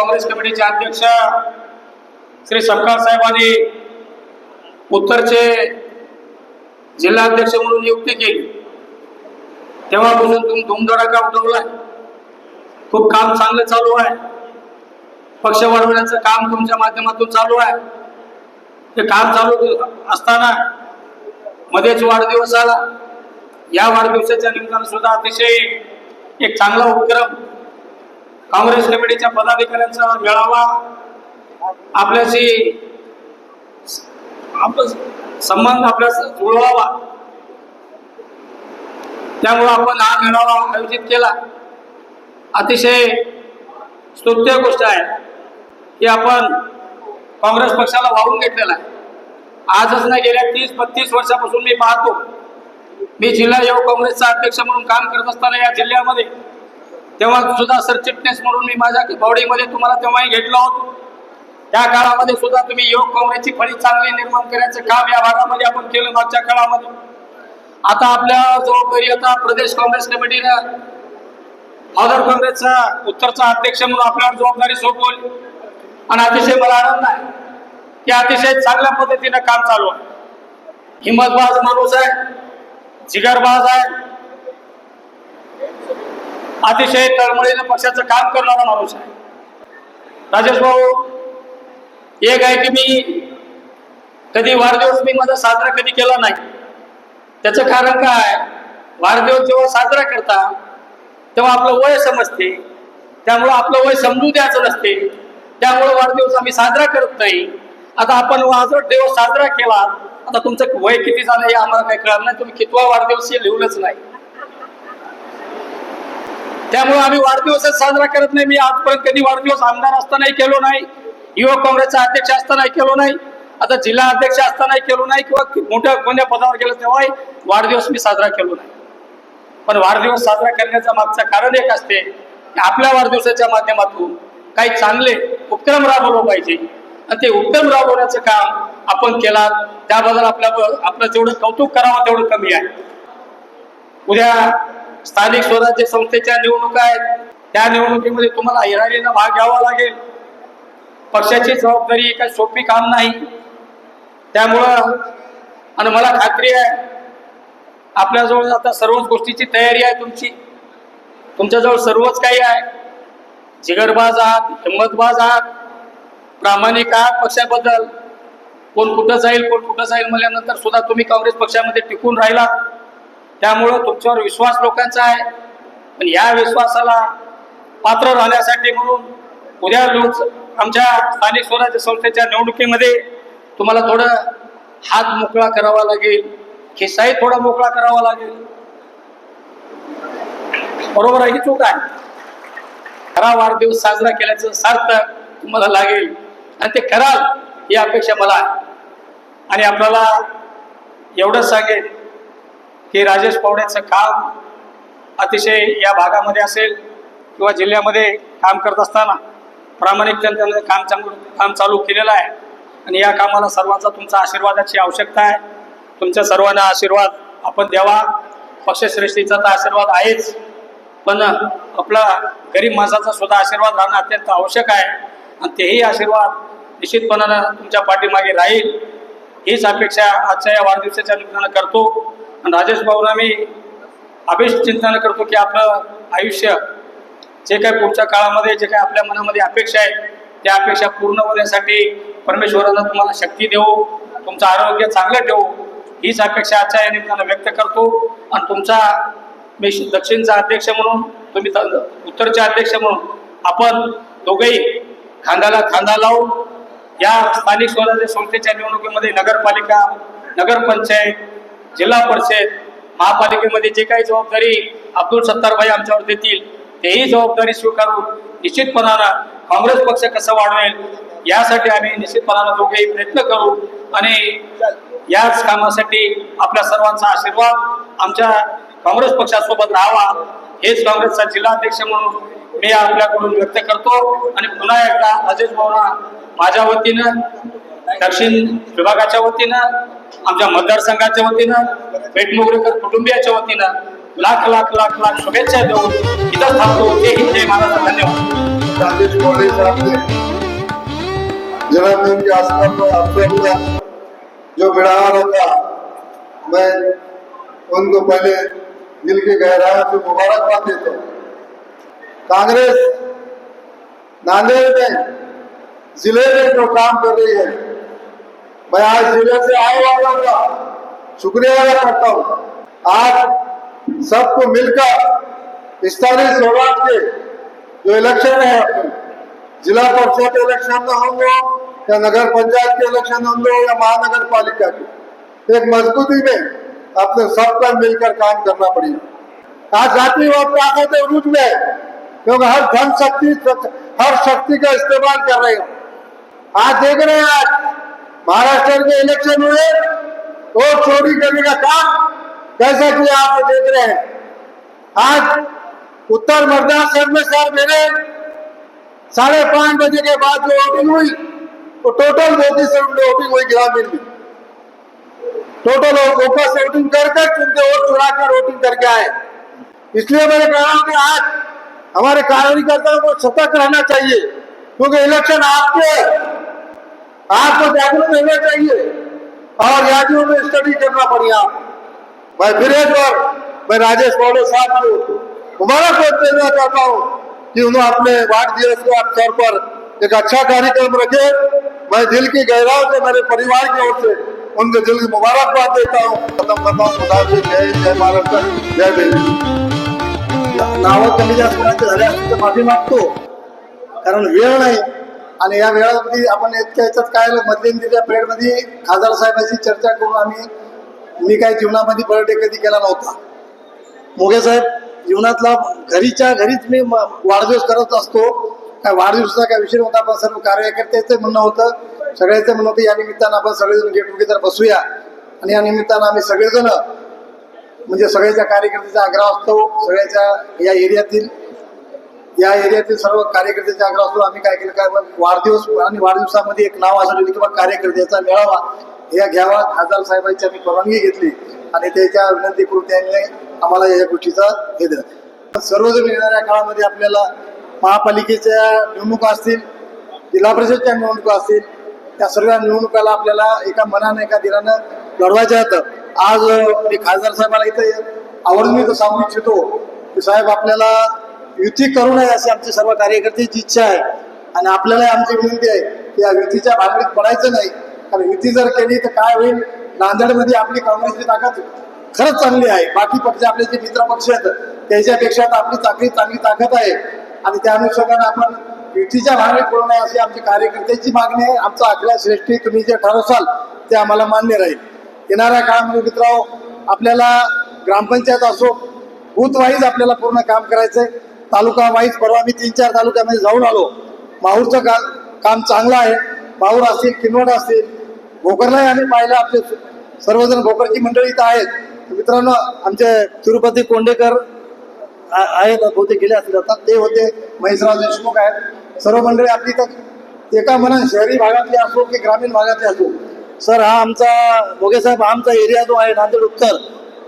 काँग्रेस कमिटीचे अध्यक्ष श्री सपकाळ साहेबांनी उत्तरचे जिल्हाध्यक्ष म्हणून नियुक्ती केली. तेव्हापासून तुम्ही धुमधडाका उठवलाय? खूप काम चांगलं चालू आहे. पक्ष वाढवण्याचं काम तुमच्या माध्यमातून चालू आहे. ते काम चालू असताना मध्येच वाढदिवस आला. या वाढदिवसाच्या निमित्तानं सुद्धा अतिशय एक चांगला उपक्रम काँग्रेस कमिटीच्या पदाधिकाऱ्यांचा मेळावा आपल्याशी संबंध आपल्या जुळवावा. त्यामुळं आपण हा मेळावा आयोजित केला. अतिशय स्तुत्य गोष्ट आहे की आपण काँग्रेस पक्षाला वाहून घेतलेला आहे. आजच नाही गेल्या तीस बत्तीस वर्षापासून मी पाहतो. मी जिल्हा युवक काँग्रेसचा अध्यक्ष म्हणून काम करत असताना या जिल्ह्यामध्ये तेव्हा सुद्धा सरचिटणीस म्हणून मी माझ्या बॉडीमध्ये तुम्हाला तेव्हाही घेतलं होतं. त्या काळामध्ये सुद्धा तुम्ही योग काँग्रेसची फळी चांगली निर्माण करण्याचं काम या भागामध्ये आपण केलं मागच्या काळामध्ये. आता आपल्या जबाबदारी आता प्रदेश काँग्रेस कमिटीनं फादर काँग्रेसचा उत्तरचा अध्यक्ष म्हणून आपल्यावर जबाबदारी सोपवली. आणि अतिशय मला आनंद आहे की अतिशय चांगल्या पद्धतीनं काम चालू आहे. हिंमतबाज माणूस आहे जिगरबाज आहे. अतिशय तळमळीनं पक्षाचं काम करणारा माणूस आहे. राजेश भाऊ एक आहे की मी कधी वाढदिवस मी माझा साजरा कधी केला नाही. त्याचं कारण काय वाढदिवस जेव्हा साजरा करता तेव्हा आपलं वय समजते. त्यामुळं आपलं वय समजू द्यायचं नसते. त्यामुळं वाढदिवस आम्ही साजरा करत नाही. आता आपण वाढदिवस साजरा केला आता तुमचं वय किती झालं हे आम्हाला काही कळणार नाही. तुम्ही कितवा वाढदिवस हे लिहूनच नाही. त्यामुळे आम्ही वाढदिवसच साजरा करत नाही. मी आजपर्यंत कधी वाढदिवस आमदार असतानाही केलो नाही. युवक काँग्रेसचा अध्यक्ष असतानाही केलो नाही. आता जिल्हा अध्यक्ष असतानाही केलो नाही किंवा मोठ्या कोणत्या पदावर गेलो तेव्हाही वाढदिवस मी साजरा केलो नाही. पण वाढदिवस साजरा करण्याचं मागचं कारण एक असते की आपल्या वाढदिवसाच्या माध्यमातून काही चांगले उपक्रम राबवलं पाहिजे. आणि ते उपक्रम राबवण्याचं काम आपण केला त्याबद्दल आपल्या आपलं जेवढं कौतुक करावं तेवढं कमी आहे. उद्या स्थानिक स्वराज्य संस्थेच्या निवडणुका आहेत. त्या निवडणुकीमध्ये तुम्हाला हिराणीनं भाग घ्यावा लागेल. पक्षाची जबाबदारी काही सोपी काम नाही. त्यामुळं आणि मला खात्री आहे आपल्याजवळ आता सर्वच गोष्टीची तयारी आहे तुमची. तुमच्याजवळ सर्वच काही आहे. जिगरबाज आहात हिंमतबाज आहात प्रामाणिक आहात पक्षाबद्दल. कोण कुठं जाईल कोण कुठं जाईल म्हणल्यानंतर सुद्धा तुम्ही काँग्रेस पक्षामध्ये टिकून राहिला. त्यामुळं तुमच्यावर विश्वास लोकांचा आहे. पण या विश्वासाला पात्र राहण्यासाठी म्हणून उद्या लोक आमच्या स्थानिक स्वराज्य संस्थेच्या निवडणुकीमध्ये तुम्हाला थोडं हात मोकळा करावा लागेल. खिस्साही थोडा मोकळा करावा लागेल. बरोबर आहे ही चूक आहे. खरा वाढदिवस साजरा केल्याचं सार्थ तुम्हाला लागेल. आणि ते कराल ही अपेक्षा मला आहे. आणि आपल्याला एवढंच सांगेल की राजेश पावड्याचं काम अतिशय या भागामध्ये असेल किंवा जिल्ह्यामध्ये काम करत असताना प्रामाणिकतेने त्यांनी काम चांगलं काम चालू केलेलं आहे. आणि या कामाला सर्वांचा तुमचा आशीर्वादाची आवश्यकता आहे. तुमच्या सर्वांना आशीर्वाद आपण द्यावा. पक्षश्रेष्ठीचा तर आशीर्वाद आहेच. पण आपला गरीब माणसाचा सुद्धा आशीर्वाद राहणं अत्यंत आवश्यक आहे. आणि तेही आशीर्वाद निश्चितपणानं तुमच्या पाठीमागे राहील. हीच अपेक्षा आजच्या या वाढदिवसाच्या निमित्तानं करतो. राजेश भाऊना मी अभिचिंतन करतो की आपलं आयुष्य जे काही पुढच्या काळामध्ये जे काही आपल्या मनामध्ये अपेक्षा आहे त्या अपेक्षा पूर्ण होण्यासाठी परमेश्वरानं तुम्हाला शक्ती देऊ तुमचं आरोग्य चांगलं ठेवू. हीच अपेक्षा आजच्या या निमित्तानं व्यक्त करतो. आणि तुमचा मी दक्षिणचा अध्यक्ष म्हणून तुम्ही उत्तरचे अध्यक्ष म्हणून आपण दोघेही खांद्याला खांदा लावून या स्थानिक स्वराज्य संस्थेच्या निवडणुकीमध्ये नगरपालिका नगरपंचायत जिल्हा परिषद महापालिकेमध्ये जे काही जबाबदारी अब्दुल सत्तारभाई आमच्यावर देतील तेही जबाबदारी स्वीकारून निश्चितपणानं काँग्रेस पक्ष कसं वाढवेल यासाठी आम्ही निश्चितपणानं दोघेही प्रयत्न करू आणि याच कामासाठी आपल्या सर्वांचा आशीर्वाद आमच्या काँग्रेस पक्षासोबत राहावा हेच काँग्रेसचा जिल्हाध्यक्ष म्हणून मी आपल्याकडून व्यक्त करतो. आणि पुन्हा एकदा अजित भावना माझ्या वतीनं दक्षिण विभागाच्या वतीनं आमच्या मतदारसंघाच्या वतीनं पेटमोगरेकर कुटुंबियाच्या वतीनं लाख लाख लाख लाख शुभेच्छा देऊन इथं थांबतो. जय हिंद, जय महाराष्ट्र. धन्यवाद. राजेश मोरे साहब ने जन्मदिन के अवसर पर आपसे जो बढ़ावा रखा मैं उनको पहले दिल की गहराई से मुबारकबाद देता हूँ। कांग्रेस नांदेड़ में ज़िले में जो काम कर रही है मैं आज ज़िले से आए वालों का शुक्रिया अदा करता हूँ। आज सबको मिलकर स्थानीय स्वराज के जो इलेक्शन है, जिला परिषद इलेक्शन में होंगे या नगर पंचायत के इलेक्शन होंगे या महानगर पालिका के, एक मजबूती में अपने सबका मिलकर काम करना पड़ेगा आज जातिवाद ताकत रूज में, क्योंकि हर धन शक्ति, हर शक्ति का इस्तेमाल कर रहे हो। आज देख रहे हैं आज महाराष्ट्र के इलेक्शन हुए वोट चोरी करने का काम कैसा किया आप देख रहे हैं। आज उत्तर मर्दासर में सर मेरे साढ़े पाँच बजे के बाद जो वोटिंग हुई वो टोटल मोदी से वोटिंग हुई ग्रामीण में टोटल ओपा से वोटिंग कर उनके वोट चुरा कर वोटिंग करके आए। इसलिए मैंने कहा कि आज हमारे कार्यकर्ताओं को सतर्क रहना चाहिए, क्योंकि इलेक्शन आपके है आपको जागरूक रहना चाहिए और यादियों में स्टडी करना पड़ेगा। मैं फिर एक बार मैं राजेश मौर्य साहब को मुबारकबाद देना चाहता हूँ कि उन्होंने अपने वार्ड दिवस के अवसर पर एक अच्छा कार्यक्रम रखे। मैं दिल की गहराई से, मेरे परिवार की ओर से उनके दिल की मुबारकबाद देता हूँ। खत्म करता हूँ खुदा जय जय महाराष्ट्र जय भीम। नावं कमी जास्त झाले असतील माफ़ी मागतो कारण वेळ नाही। आणि या वेळामध्ये आपण इतक्या याच्यात काय झालं, मध्यंतरीच्या पिरियडमध्ये खासदार साहेबांशी चर्चा करून आम्ही मी काही जीवनामध्ये बर्थडे कधी केला नव्हता. मोगे साहेब जीवनातला घरीच्या घरीच मी म- वाढदिवस करत असतो. काय वाढदिवसाचा काय विषय होता आपण सर्व कार्यकर्त्याचं म्हणणं होतं. सगळ्याचं म्हणणं होतं या निमित्तानं आपण सगळेजण गेट टुगेदर बसूया. आणि या निमित्तानं आम्ही सगळेजण म्हणजे सगळ्याच्या कार्यकर्त्याचा आग्रह असतो सगळ्याच्या या एरियातील या एरियातील सर्व कार्यकर्त्याचा आग्रह असतो आम्ही काय केलं काय वाढदिवस आणि वाढदिवसामध्ये एक नाव असं किंवा की कार्यकर्त्याचा मेळावा या घ्यावा. खासदार साहेबांची आम्ही परवानगी घेतली आणि त्याच्या विनंती करून त्यांनी आम्हाला या गोष्टीचा हे दिला. सर्वजण येणाऱ्या काळामध्ये आपल्याला महापालिकेच्या निवडणुका असतील जिल्हा परिषदच्या निवडणुका असतील त्या सर्व निवडणुकाला आपल्याला एका मनानं एका दिलानं लढवायच्या आहेत आज मी खासदार साहेबाला इथं आवर्जून मी सांगू इच्छितो की साहेब आपल्याला युती करू नये अशी आमची सर्व कार्यकर्त्याची इच्छा आहे. आणि आपल्याला आमची विनंती आहे की या युतीच्या भानगडीत पडायचं नाही. कारण युती जर केली तर काय होईल? नांदेडमध्ये आपली काँग्रेसची ताकद खरंच चांगली आहे. बाकी पक्ष आपले जे मित्र पक्ष आहेत त्याच्यापेक्षा तर आपली चांगली चांगली ताकद आहे. आणि त्या अनुषंगाने आपण युतीच्या भानगडीत पडू नये अशी आमची कार्यकर्त्याची मागणी आहे. आमचा आकड्या श्रेष्ठी तुम्ही जे ठरवसाल ते आम्हाला मान्य राहील. येणाऱ्या काळामध्ये मित्रांनो आपल्याला ग्रामपंचायत असो बूथवाईज आपल्याला पूर्ण काम करायचं आहे तालुका वाईज परवा मी तीन चार तालुक्यामध्ये जाऊन आलो. माहूरचं का काम चांगलं आहे. माहूर असतील किनवट असतील भोकरलाही आम्ही पाहिलं. आपले सर्वजण भोकरची मंडळी इथं आहेत. मित्रांनो आमचे तिरुपती कोंडेकर आ- आहेत बहुते गेले असतील आता. ते होते. महेशराव देशमुख आहेत. सर्व मंडळी आपली तर एका मनात शहरी भागातले असो की ग्रामीण भागातले असो. सर हा आमचा मोगे साहेब आमचा एरिया जो आहे नांदेड उत्तर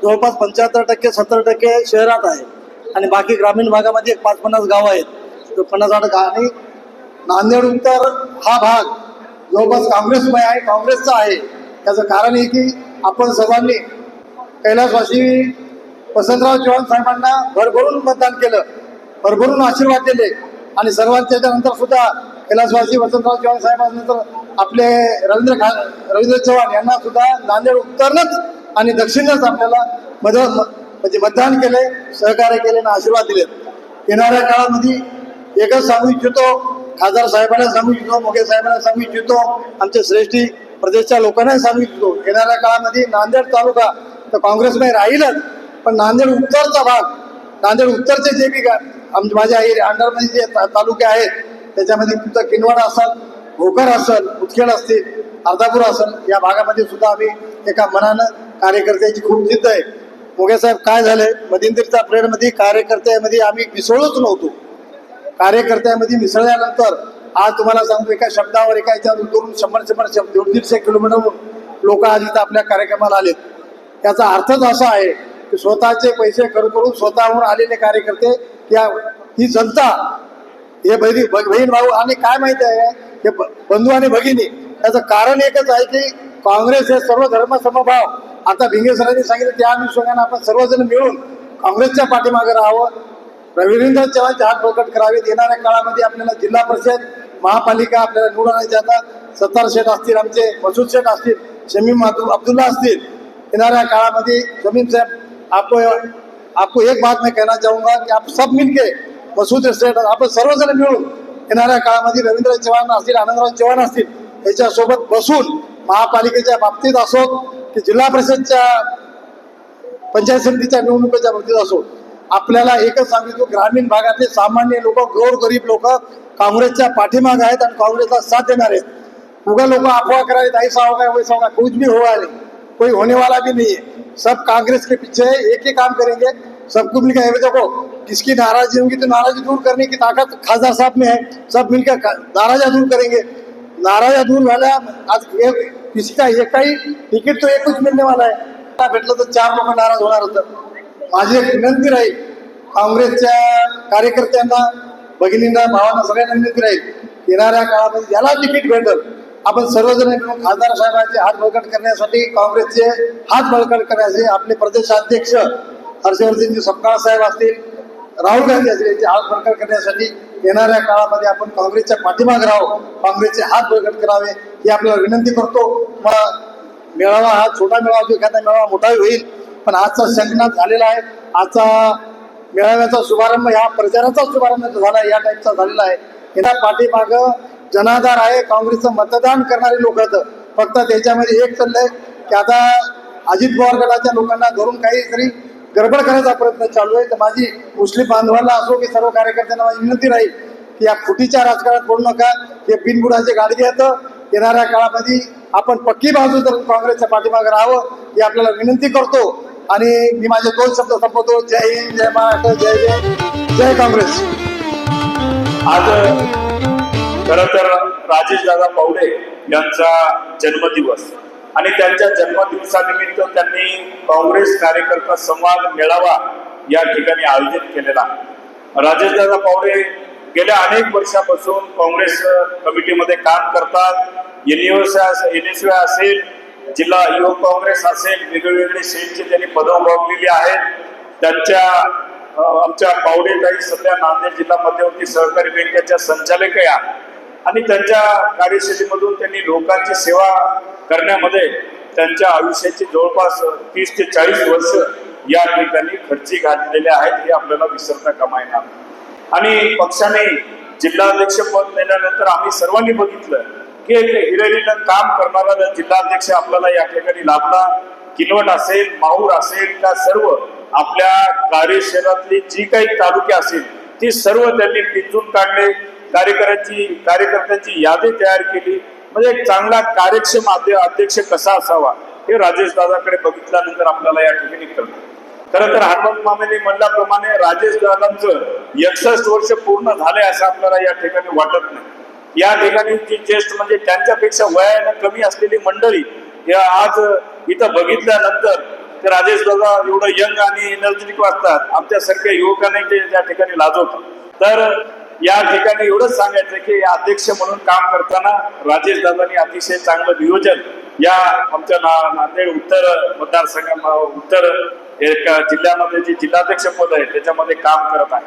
जवळपास पंच्याहत्तर टक्के सत्तर टक्के शहरात आहे. आणि बाकी ग्रामीण भागामध्ये एक पाच पन्नास गाव आहेत. तर पन्नास आठ गाव आणि नांदेड उत्तर हा भाग जवळपास काँग्रेसमय आहे काँग्रेसचा आहे. त्याचं कारण हे की आपण सर्वांनी कैलासवासी वसंतराव चव्हाण साहेबांना भरभरून मतदान केलं भरभरून आशीर्वाद दिले आणि सर्वांच्या नंतर सुद्धा कैलासवासी वसंतराव चव्हाण साहेबांनंतर आपले रवींद्र खा रवींद्र चव्हाण यांना सुद्धा नांदेड उत्तरनंच आणि दक्षिणच आपल्याला मदत म्हणजे मतदान केले सहकार्य केले आणि आशीर्वाद दिले. येणाऱ्या काळामध्ये एकच सांगू इच्छितो खासदार साहेबांना सांगू इच्छितो मोगे साहेबांना सांगू इच्छितो आमच्या श्रेष्ठी प्रदेशच्या लोकांना सांगू इच्छितो. येणाऱ्या काळामध्ये नांदेड तालुका तर काँग्रेसमध्ये राहीलच पण नांदेड उत्तरचा भाग नांदेड उत्तरचे जे बी आमचे आमच्या माझ्या एरिया अंडरमध्ये जे तालुके आहेत त्याच्यामध्ये तुमचं किनवाडा असाल भोकर असेल उदखेड असतील अर्धापूर असेल या भागामध्ये सुद्धा आम्ही एका मनानं कार्यकर्त्याची खूप जिद्द आहे. मोगे साहेब काय झालंय? मध्यंतरीच्या पिरियडमध्ये कार्यकर्त्यामध्ये आम्ही मिसळलोच नव्हतो. कार्यकर्त्यामध्ये मिसळल्यानंतर आज तुम्हाला सांगतो एका शब्दावर एका याच्यावर दोन शंभर शंभर शब्द दोन दीडशे किलोमीटरवरून लोक आज इथं आपल्या कार्यक्रमाला आलेत. याचा अर्थच असा आहे की स्वतःचे पैसे खर्च करून स्वतःहून आलेले कार्यकर्ते या ही जनता हे बहिणी बहीण भाऊ आणि काय माहिती आहे हे ब- बंधू आणि भगिनी याचं कारण एकच आहे की काँग्रेस हे सर्व धर्मसमभाव आता भिंगे सरांनी सांगितलं त्या अनुषंगाने आपण सर्वजण मिळून काँग्रेसच्या पाठीमागे राहावं. रवींद्र चव्हाणचे हात प्रकट करावेत. येणाऱ्या काळामध्ये आपल्याला जिल्हा परिषद महापालिका आपल्याला निवडून आणायचे आता सत्तार शेठ असतील आमचे मसूद शेठ असतील शमीम अब्दुल अब्दुल्ला असतील. येणाऱ्या काळामध्ये शमीम साहेब आपको आपको एक बात मैं कहना चाहूंगा की आप सब मिलके मसूद शेठ आपण सर्वजण मिळून येणाऱ्या काळामध्ये रवींद्र चव्हाण असतील आनंदराव चव्हाण असतील याच्यासोबत बसून महापालिकेच्या बाबतीत असो की जिल्हा परिषदच्या पंचायत समितीच्या निवडणुकीच्या बाबतीत असो आपल्याला एकच सांगितलं ग्रामीण भागातले सामान्य लोक गोरगरीब लोक काँग्रेसच्या पाठीमाग आहेत आणि काँग्रेसला साथ देणार आहेत. उगा लोक अफवाह करा दाई सावा काय वैसा होगा कुछ भी हुआ नहीं कोई होने वाला भी नहीं है सब कांग्रेस के पीछे है एक ही काम करेंगे. सबको मिलकर ये देखो किसकी नाराजगी होगी तो नाराजगी दूर करने की ताकत खासदार साहब में है. सब मिलकर नाराजा दूर करेंगे. नाराजा दूर झाल्या. आज एक किसी हे काही तिकीट तो एकच मिळणे आहे. आता भेटलं तर चार लोक नाराज होणार होतं. माझी एक विनंती राहील काँग्रेसच्या कार्यकर्त्यांना भगिनींना भावांना सगळ्यांना विनंती राहील येणाऱ्या काळामध्ये ज्याला तिकीट भेटल. आपण सर्वजण मिळून खासदार साहेबांचे हात बळकट करण्यासाठी काँग्रेसचे हात बळकट करण्याचे आपले प्रदेशाध्यक्ष हर्षवर्धनजी सपकाळ साहेब असतील राहुल गांधी असतील यांचे हात बळकट करण्यासाठी येणाऱ्या काळामध्ये आपण काँग्रेसच्या पाठीमागे राहू काँग्रेसचे हात बळकट करावे ही आपल्याला विनंती करतो. मग मेळावा हा छोटा मेळावा जो एखादा मेळावा मोठाही होईल पण आजचा संगनाथ झालेला आहे. आजचा मेळाव्याचा शुभारंभ ह्या प्रचाराचा शुभारंभ झाला आहे, या टाईपचा झालेला आहे. याच्या पाठीमागं जनाधार आहे काँग्रेसचं मतदान करणारे लोक आहेत. फक्त त्याच्यामध्ये एक चाललंय की आता अजित पवार गटाच्या लोकांना धरून काहीतरी गडबड करायचा प्रयत्न चालू आहे. तर माझी मुस्लिम बांधवांना असो की सर्व कार्यकर्त्यांना माझी विनंती राहील की या फुटीच्या राजकारणात बोलू नका. हे बिनबुडाचे गाडगे येतं येणाऱ्या काळामध्ये आपण पक्की बाजू तर काँग्रेसच्या पाठीमागे राहावं ही आपल्याला विनंती करतो. आणि मी माझे दोन शब्द संपवतो. जय हिंद जय महाराष्ट्र जय जय जय काँग्रेस. आज खर तर राजेश दादा पावडे यांचा जन्मदिवस. आणि त्यांच्या जन्मदिवसानिमित्त त्यांनी काँग्रेस कार्यकर्ता संवाद मेळावा या ठिकाणी आयोजित केलेला. राजेश दादा पावडे गेल्या अनेक वर्षापासून काँग्रेस कमिटीमध्ये काम करतात. एन एस असेल जिल्हा युवक काँग्रेस असेल वेगवेगळे सेलचे त्यांनी पदं भोगलेली आहेत. त्यांच्या आमच्या पावडेताई सध्या नांदेड जिल्हा मध्यवर्ती सहकारी बँकेच्या संचालक या आणि त्यांच्या कार्यशैलीमधून त्यांनी लोकांची सेवा करण्यामध्ये त्यांच्या आयुष्याची जवळपास तीस ते चाळीस वर्ष या ठिकाणी खर्ची घातलेले आहेत हे आपल्याला विसरता कामा येणार आणि पक्षाने जिल्हाध्यक्ष पद नेल्यानंतर आम्ही सर्वांनी बघितलं की एक हिरेरीनं काम करणारा जिल्हाध्यक्ष आपल्याला या ठिकाणी लाभला किनवट असेल माहूर असेल त्या सर्व आपल्या कार्यशैलातली जी काही तालुके असेल ती सर्व त्यांनी पिंजून काढले. कार्यकर्त्यांची कार्यकर्त्यांची यादी तयार केली. म्हणजे एक चांगला कार्यक्षम अध्यक्ष कसा असावा हे राजेश दादाकडे बघितल्यानंतर आपल्याला या ठिकाणी कळतं खरं तर हनुमंत मामेने म्हणल्याप्रमाणे राजेश दादांचं एकसष्ट वर्ष पूर्ण झाले असं आपल्याला या ठिकाणी वाटत नाही. या ठिकाणी जी ज्येष्ठ म्हणजे त्यांच्यापेक्षा वयानं कमी असलेली मंडळी या आज इथं बघितल्यानंतर ते राजेश दादा एवढं यंग आणि एनर्जेटिक वाटतात. आमच्यासारख्या युवकांनी ते त्या ठिकाणी लाजवतात. तर या ठिकाणी एवढंच सांगायचं की या अध्यक्ष म्हणून काम करताना राजेश दादांनी अतिशय चांगलं नियोजन या आमच्या ना- नांदेड उत्तर मतदारसंघा उत्तर जिल्ह्यामध्ये जे जिल्हाध्यक्ष पद आहे त्याच्यामध्ये काम करत आहे.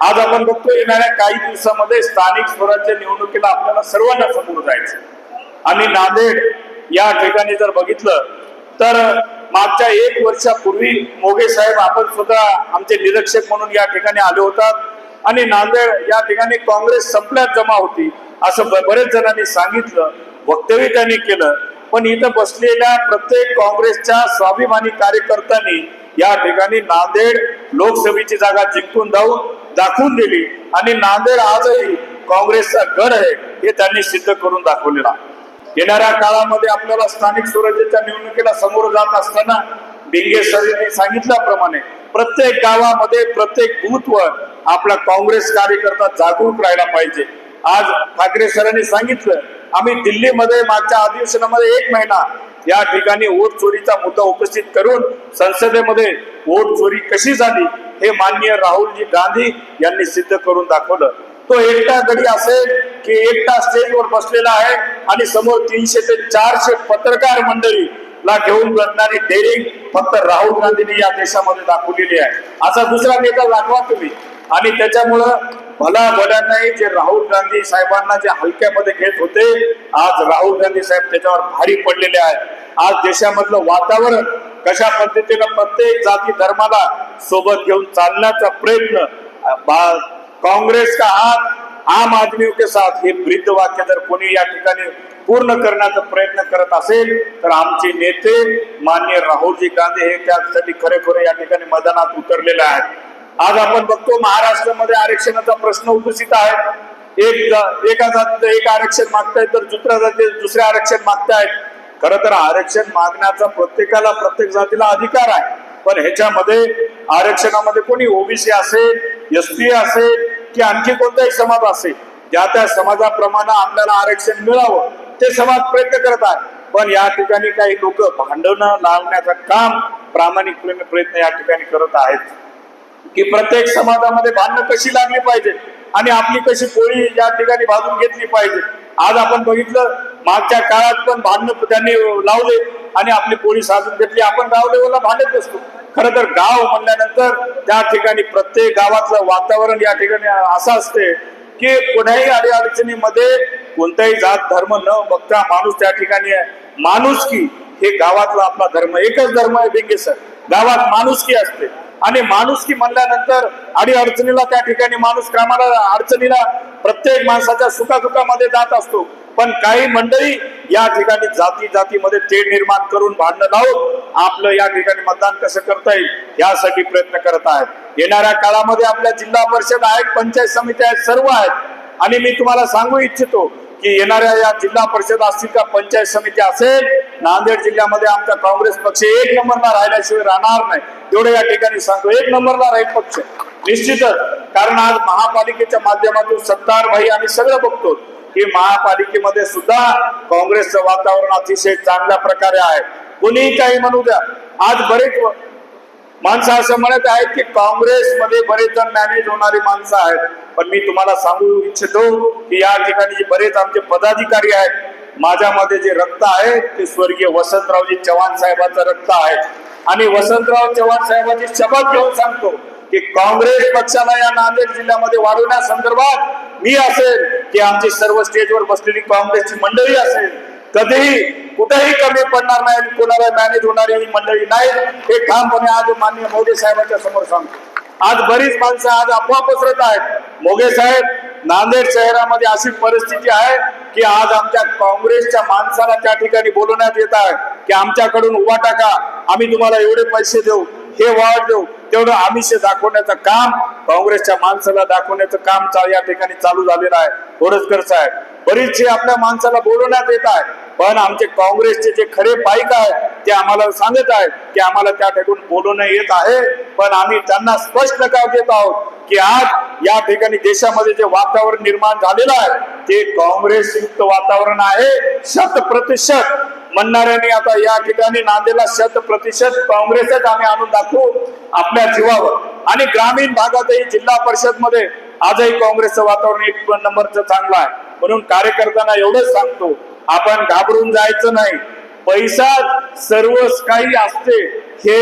आज आपण बघतो येणाऱ्या काही दिवसामध्ये स्थानिक स्वराज्य निवडणुकीला आपल्याला सर्वांना समोर जायचं आणि नांदेड या ठिकाणी जर बघितलं तर मागच्या एक वर्षापूर्वी मोगे साहेब आपण सुद्धा आमचे निरीक्षक म्हणून या ठिकाणी आले होतात. आणि नांदेड या ठिकाणी काँग्रेस संपल्यात जमा होती असं बरेच जणांनी सांगितलं वक्तव्य त्यांनी केलं. पण इथं बसलेल्या प्रत्येक काँग्रेसच्या स्वाभिमानी कार्यकर्त्यांनी या ठिकाणी नांदेड लोकसभेची जागा जिंकून जाऊन दाखवून दिली. आणि नांदेड आजही काँग्रेसचा गड आहे हे त्यांनी सिद्ध करून दाखवलेला येणाऱ्या काळामध्ये आपल्याला स्थानिक स्वराज्याच्या निवडणुकीला समोर जात असताना डिंगे सरांनी सांगितल्याप्रमाणे प्रत्येक गावामध्ये प्रत्येक बूथवर आपला काँग्रेस कार्यकर्ता जागरूक राहायला पाहिजे. आज ठाकरे सरांनी सांगितलं आम्ही दिल्लीमध्ये मागच्या अधिवेशनामध्ये एक महिना या ठिकाणी वोट चोरीचा मुद्दा उपस्थित करून संसदेमध्ये वोट चोरी कशी झाली हे माननीय राहुलजी गांधी यांनी सिद्ध करून दाखवलं. तो एकटा गडी असेल की एकटा स्टेजवर बसलेला आहे आणि समोर तीनशे ते चारशे पत्रकार मंडळी ला घेऊन लढणारी डेरिंग फक्त राहुल गांधींनी या देशामध्ये दाखवलेली आहे. असा दुसरा नेता दाखवा तुम्ही. आणि त्याच्यामुळं भला भल्यांनाही जे राहुल गांधी साहेबांना जे हलक्यामध्ये घेत होते आज राहुल गांधी साहेब त्याच्यावर भारी पडलेले आहेत. आज देशामधलं वातावरण कशा पद्धतीनं प्रत्येक जाती धर्माला सोबत घेऊन चालण्याचा प्रयत्न बा- काँग्रेस का हात आम आदमी के साथ हे वृद्ध वाक्य जर कोणी या ठिकाणी पूर्ण करण्याचा प्रयत्न करत असेल तर आमचे नेते मान्य राहुलजी गांधी हे त्यासाठी खरेखर या ठिकाणी मैदानात उतरलेले आहेत. आज आपण बघतो महाराष्ट्रामध्ये आरक्षणाचा प्रश्न उपस्थित आहे. एक एका जातीचं एक आरक्षण मागतायत तर दुसऱ्या जातीचं दुसरे आरक्षण मागतायत. खरं तर आरक्षण मागण्याचा प्रत्येकाला प्रत्येक जातीला अधिकार आहे. पण ह्याच्यामध्ये आरक्षणामध्ये कोणी ओबीसी असेल एस असेल की आणखी कोणताही समाज असेल ज्या त्या समाजाप्रमाणे आपल्याला आरक्षण मिळावं ते समाज प्रयत्न करत आहे. पण या ठिकाणी काही लोक भांडणं लावण्याचं काम प्रामाणिकपणे प्रयत्न या ठिकाणी करत आहेत. की प्रत्येक समाजामध्ये भांडणं कशी लागली पाहिजे आणि आपली कशी पोळी या ठिकाणी भाजून घेतली पाहिजे. आज आपण बघितलं मागच्या काळात पण भांडणं त्यांनी लावले आणि आपली पोळी साजून घेतली. आपण गाव लेवलला भांडत असतो खरं तर गाव म्हणल्यानंतर त्या ठिकाणी प्रत्येक गावातलं वातावरण या ठिकाणी असं असते की कोणाही अडीअडचणीमध्ये कोणताही जात धर्म न बघता माणूस त्या ठिकाणी आहे. माणुसकी हे गावातला आपला धर्म एकच धर्म आहे बेंगे सर. गावात माणुसकी असते. आणि माणुसकी म्हणल्यानंतर अडी अडचणीला त्या ठिकाणी माणूस कामाला अडचणीला प्रत्येक माणसाच्या सुखादुखामध्ये जात असतो. पण काही मंडळी या ठिकाणी जाती जातीमध्ये तेढ निर्माण करून भांडणं लावून आपलं या ठिकाणी मतदान कसं करता येईल यासाठी प्रयत्न करत आहेत. येणाऱ्या काळामध्ये आपल्या जिल्हा परिषद आहेत पंचायत समित्या आहेत सर्व आहेत. आणि मी तुम्हाला सांगू इच्छितो की येणाऱ्या या जिल्हा परिषद असतील का पंचायत समिती असेल नांदेड जिल्ह्यामध्ये आमचा काँग्रेस पक्ष एक नंबरला राहिल्याशिवाय राहणार नाही. एवढं या ठिकाणी सांगतो एक नंबरला राहील पक्ष. निश्चितच कारण आज महापालिकेच्या माध्यमातून सत्तार भाई आम्ही सगळं बघतो. की महापालिकेमध्ये सुद्धा काँग्रेसचं वातावरण अतिशय चांगल्या प्रकारे आहे. कोणीही काही म्हणू द्या. आज बरेच माणसं असं म्हणत आहेत की काँग्रेसमध्ये बरेच जण मॅनेज होणारी माणसं आहेत. पण मी तुम्हाला सांगू इच्छितो की या ठिकाणी जे बरेच आमचे पदाधिकारी आहेत माझ्यामध्ये जे रक्त आहे ते स्वर्गीय वसंतरावजी चव्हाण साहेबांचं रक्त आहे. आणि वसंतराव चव्हाण साहेबांची शपथ घेऊन सांगतो की काँग्रेस पक्षाला या नांदेड जिल्ह्यामध्ये वाढवण्यासंदर्भात मी असेल की आमची सर्व स्टेजवर बसलेली काँग्रेसची मंडळी असेल कधीही कुठेही कमी पडणार नाही कोणाला मॅनेज होणारी ही मंडळी नाही हे ठामपणे आज माननीय मोदी साहेबांच्या समोर सांगतो. आज बरीच माणसं आज अफवा पसरत आहेत. मोगे साहेब नांदेड शहरामध्ये अशी परिस्थिती आहे की आज आमच्या काँग्रेसच्या माणसाला त्या ठिकाणी बोलवण्यात येत आहे की आमच्याकडून उभा टाका आम्ही तुम्हाला एवढे पैसे देऊ हे वाढ देऊ. तेवढं आमिष दाखवण्याचं काम काँग्रेसच्या माणसाला दाखवण्याचं काम या ठिकाणी चालू झालेलं आहे. थोडंच साहेब बरीचशी आपल्या माणसाला बोलवण्यात येत आहे. पण आमचे काँग्रेसचे जे खरे पाईक आहेत ते आम्हाला सांगत आहेत की आम्हाला त्या ठिकाणी बोलवणं येत आहे. पण आम्ही त्यांना स्पष्ट नकार देत आहोत की आज या ठिकाणी देशामध्ये जे वातावरण निर्माण झालेलं आहे ते काँग्रेस युक्त वातावरण आहे. शत प्रतिशत. म्हणणाऱ्यांनी आता या ठिकाणी नांदेला शत प्रतिशत काँग्रेसच आम्ही आणून दाखवू. आपल्या जीवावर. आणि ग्रामीण भागातही जिल्हा परिषदमध्ये आजही काँग्रेसचं वातावरण एक नंबरचं चांगलं आहे. म्हणून कार्यकर्त्यांना एवढंच सांगतो आपण घाबरून जायचं नाही. पैसा सर्व काही असते हे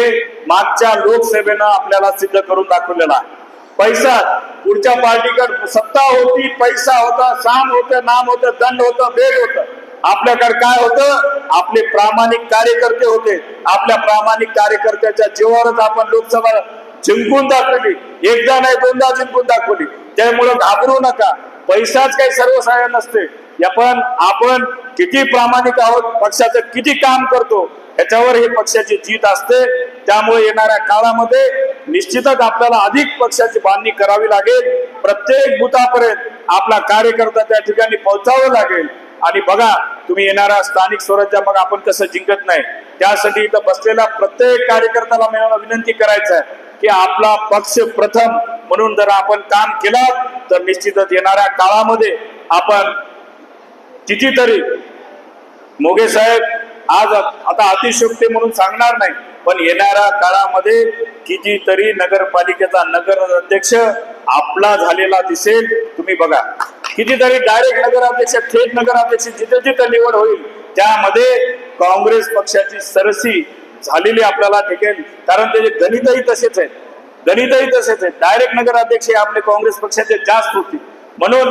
मागच्या लोकसभेनं आपल्याला सिद्ध करून दाखवलेला आहे. पैसा पुढच्या पार्टीकडे सत्ता होती पैसा होता साम होतं नाम होतं दंड होतं वेग होतं. आपल्याकडे काय होतं? आपले प्रामाणिक कार्यकर्ते होते. आपल्या प्रामाणिक कार्यकर्त्याच्या जीवावरच आपण लोकसभा जिंकून दाखवली. एकदा नाही दोनदा जिंकून दाखवली. त्यामुळे घाबरू नका. पैसाच काही सर्वसाधारण नसते. या पण आपण किती प्रामाणिक आहोत पक्षाचं किती काम करतो याच्यावर हे पक्षाची जीत असते. त्यामुळे येणाऱ्या काळामध्ये निश्चितच आपल्याला अधिक पक्षाची बांधणी करावी लागेल. प्रत्येक बुथापर्यंत आपला कार्यकर्ता त्या ठिकाणी पोहोचावं लागेल. आणि बघा तुम्ही येणाऱ्या स्थानिक स्वराज्य मग आपण कसं जिंकत नाही. त्यासाठी इथं बसलेल्या प्रत्येक कार्यकर्त्याला मला विनंती करायचं आहे की आपला पक्ष प्रथम म्हणून जर आपण काम केलं तर निश्चितच येणाऱ्या काळामध्ये आपण कितीतरी मोगे साहेब आज आता अतिशयोक्ती म्हणून सांगणार नाही पण येणाऱ्या काळामध्ये कितीतरी नगरपालिकेचा नगर अध्यक्ष आपला झालेला दिसेल तुम्ही बघा. कितीतरी डायरेक्ट नगराध्यक्ष थेट नगराध्यक्ष जिथे जिथे निवड होईल त्यामध्ये काँग्रेस पक्षाची सरसी झालेली आपल्याला दिसेल कारण त्याचे गणितही तसेच आहेत. गणितही तसेच आहेत. डायरेक्ट नगराध्यक्ष हे आपले काँग्रेस पक्षाचे जास्त होतील म्हणून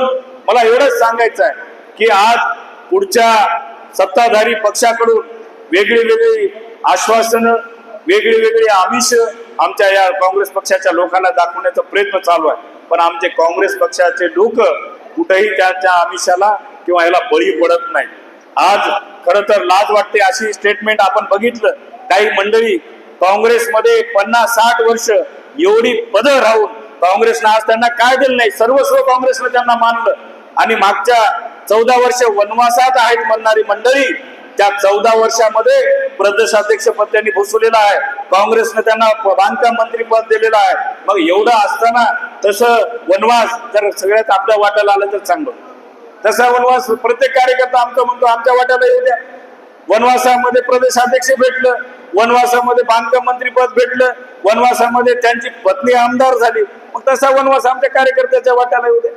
मला एवढंच सांगायचं आहे की आज पुढच्या सत्ताधारी पक्षाकडून वेगळी वेगळी आश्वासनं वेगळी वेगळी आमिष आमच्या या काँग्रेस पक्षाच्या लोकांना दाखवण्याचा प्रयत्न चालू आहे. पण आमचे काँग्रेस पक्षाचे लोक कुठेही त्याच्या आमिषाला किंवा याला बळी पडत नाही आज खर तर लाज वाटते अशी स्टेटमेंट आपण बघितलं. काही मंडळी काँग्रेसमध्ये पन्नास साठ वर्ष एवढी पद राहून काँग्रेसनं आज त्यांना काय दिलं नाही? सर्वस्व काँग्रेसनं त्यांना मानलं. आणि मागच्या चौदा वर्ष वनवासात आहेत म्हणणारी मंडळी त्या चौदा वर्षामध्ये प्रदेशाध्यक्ष पद त्यांनी भुसवलेलं आहे. काँग्रेसने त्यांना बांधकाम मंत्री पद दिलेलं आहे. मग एवढं असताना तसं वनवास जर सगळ्यात आपल्या वाट्याला आलं तर चांगलं. तसा वनवास प्रत्येक कार्यकर्ता आमचा म्हणतो आमच्या वाट्याला येऊ द्या. वनवासामध्ये प्रदेशाध्यक्ष भेटलं वनवासामध्ये बांधकाम मंत्री पद भेटलं वनवासामध्ये त्यांची पत्नी आमदार झाली. मग तसा वनवास आमच्या कार्यकर्त्याच्या वाट्याला येऊ द्या.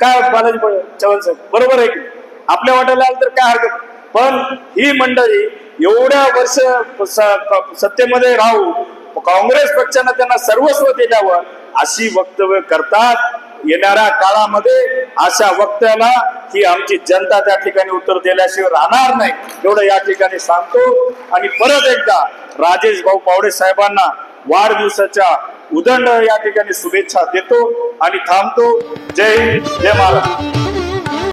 काय बालाजी चव्हाण साहेब? बरोबर आहे की आपल्या वाट्याला आलं तर काय हरकत? पण ही मंडळी एवढ्या वर्ष स- सत्तेमध्ये राहू काँग्रेस पक्षानं त्यांना सर्वस्व दिल्यावर अशी वक्तव्य करतात. येणाऱ्या काळामध्ये अशा वक्त्याला ही आमची जनता त्या ठिकाणी उत्तर दिल्याशिवाय राहणार नाही. एवढं या ठिकाणी सांगतो. आणि परत एकदा राजेश भाऊ पावडे साहेबांना वाढदिवसाच्या उदंड या ठिकाणी शुभेच्छा देतो आणि थांबतो. जय हिंद जय महाराष्ट्र.